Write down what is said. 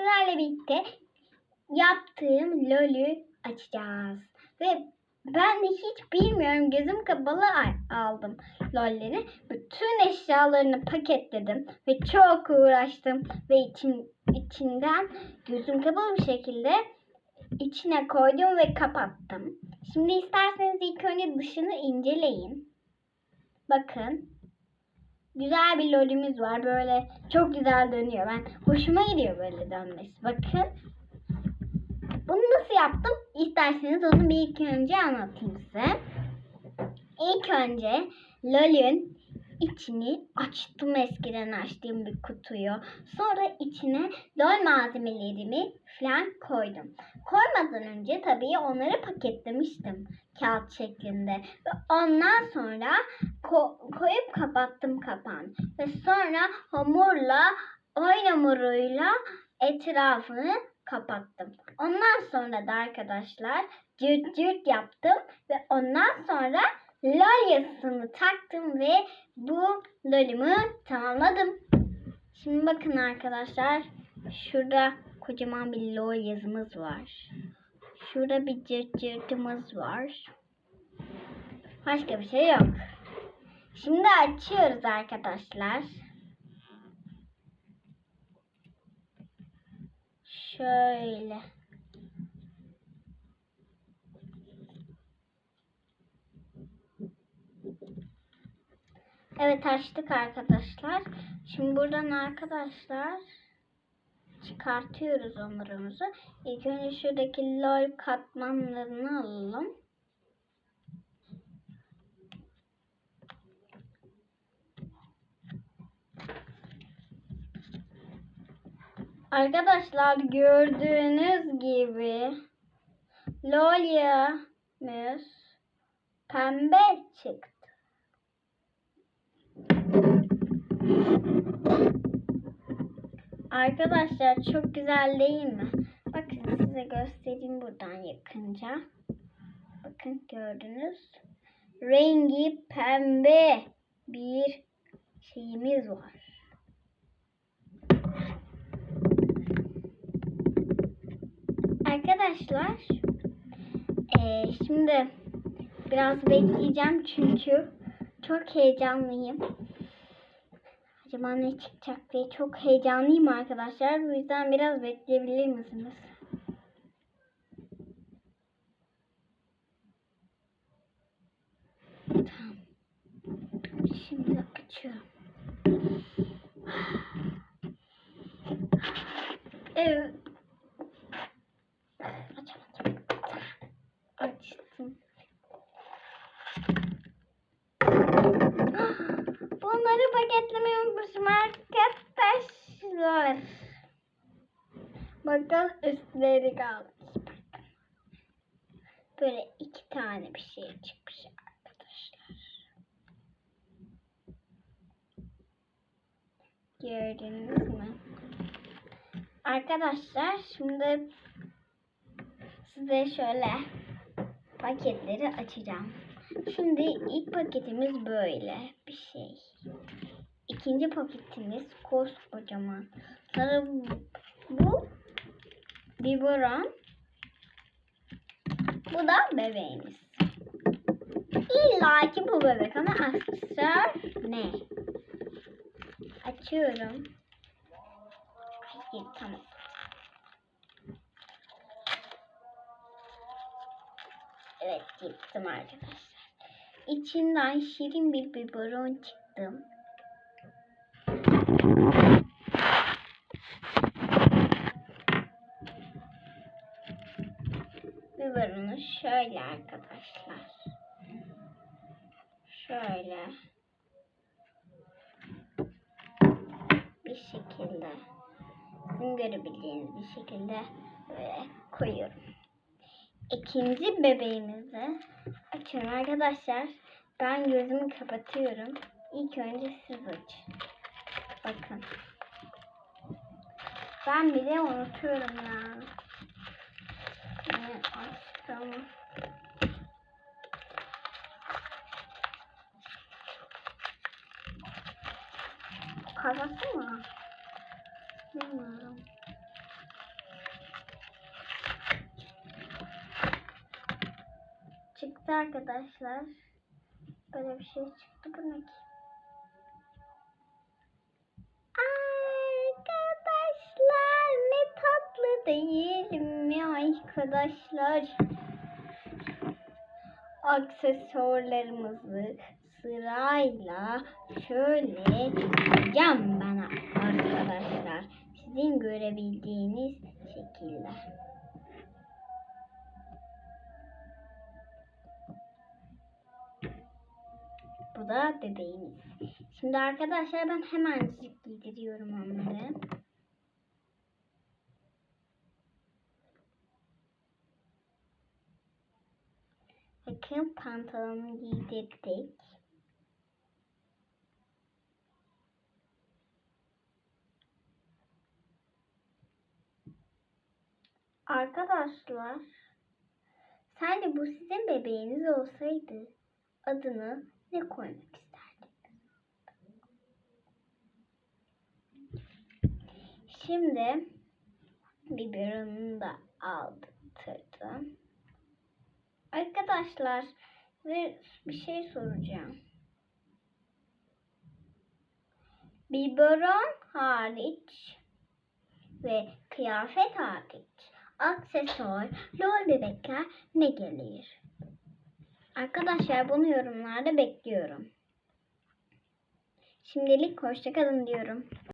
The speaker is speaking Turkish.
sizlerle birlikte yaptığım LOL'ü açacağız. Ve ben de hiç bilmiyorum gözüm kapalı aldım LOL'leri. Bütün eşyalarını paketledim ve çok uğraştım ve için, içinden gözüm kapalı bir şekilde içine koydum ve kapattım. Şimdi isterseniz ilk önce dışını inceleyin. Bakın. Güzel bir lolümüz var. Böyle çok güzel dönüyor. Ben hoşuma gidiyor böyle dönmesi. Bakın. Bunu nasıl yaptım? İsterseniz onu bir ilk önce anlatayım size. İlk önce lolün içini açtım eskiden açtığım bir kutuyu. Sonra içine lol malzemelerimi falan koydum. Koymadan önce tabii onları paketlemiştim kağıt şeklinde. Ve ondan sonra ko- koyup kapattım kapağını. Ve sonra hamurla, oyun hamuruyla etrafını kapattım. Ondan sonra da arkadaşlar cırt cırt yaptım ve ondan sonra lol yazısını taktım ve bu lolümü tamamladım. Şimdi bakın arkadaşlar şurada kocaman bir lol yazımız var. Şurada bir cırt cırtımız var. Başka bir şey yok. Şimdi açıyoruz arkadaşlar. Şöyle. Evet açtık arkadaşlar. Şimdi buradan arkadaşlar çıkartıyoruz onlarımızı. İlk önce şuradaki lol katmanlarını alalım. Arkadaşlar gördüğünüz gibi lolyamız pembe çıktı. Arkadaşlar çok güzel değil mi? Bakın size göstereyim buradan yakınca. Bakın gördünüz. Rengi pembe bir şeyimiz var. Arkadaşlar eee, şimdi biraz bekleyeceğim çünkü çok heyecanlıyım. Acaba ne çıkacak diye çok heyecanlıyım arkadaşlar. Bu yüzden biraz bekleyebilir misiniz? Tamam. Şimdi açıyorum. Evet. Açamadım. Açtım. Bunları paketlemeyi unutmuşum arkadaşlar. Bakın üstleri kalmış. Böyle iki tane bir şey çıkmış arkadaşlar. Gördünüz mü? Arkadaşlar şimdi size şöyle paketleri açacağım. Şimdi ilk paketimiz böyle bir şey. İkinci paketimiz koskocaman. Sonra bu biberon. Bu da bebeğimiz. İlla ki bu bebek ama aksesuar ne? Açıyorum. Hayır tamam. Evet yıktım arkadaşlar. İçinden şirin bir biberon çıktı. Biberonu şöyle arkadaşlar. Şöyle. Bir şekilde. Sizin görebileceğiniz bir şekilde böyle koyuyorum. İkinci bebeğimizi açıyorum arkadaşlar. Ben gözümü kapatıyorum. İlk önce siz açın bakın. Ben bile unutuyorum ya. Yani açtım. Kafası mı? Bilmiyorum. Çıktı arkadaşlar. Böyle bir şey çıktı. Bu ne ki? Değil mi arkadaşlar? Aksesuarlarımızı sırayla şöyle yapacağım ben arkadaşlar. Sizin görebildiğiniz şekilde. Bu da bebeğimiz. Şimdi arkadaşlar ben hemen giydiriyorum onları. Bakın pantolonu giydirdik. Arkadaşlar, sence bu sizin bebeğiniz olsaydı adını ne koymak isterdiniz? Şimdi biberonunu da aldırdım. Arkadaşlar size bir şey soracağım. Biberon hariç ve kıyafet hariç aksesuar, lol bebekler ne gelir? Arkadaşlar bunu yorumlarda bekliyorum. Şimdilik hoşçakalın diyorum.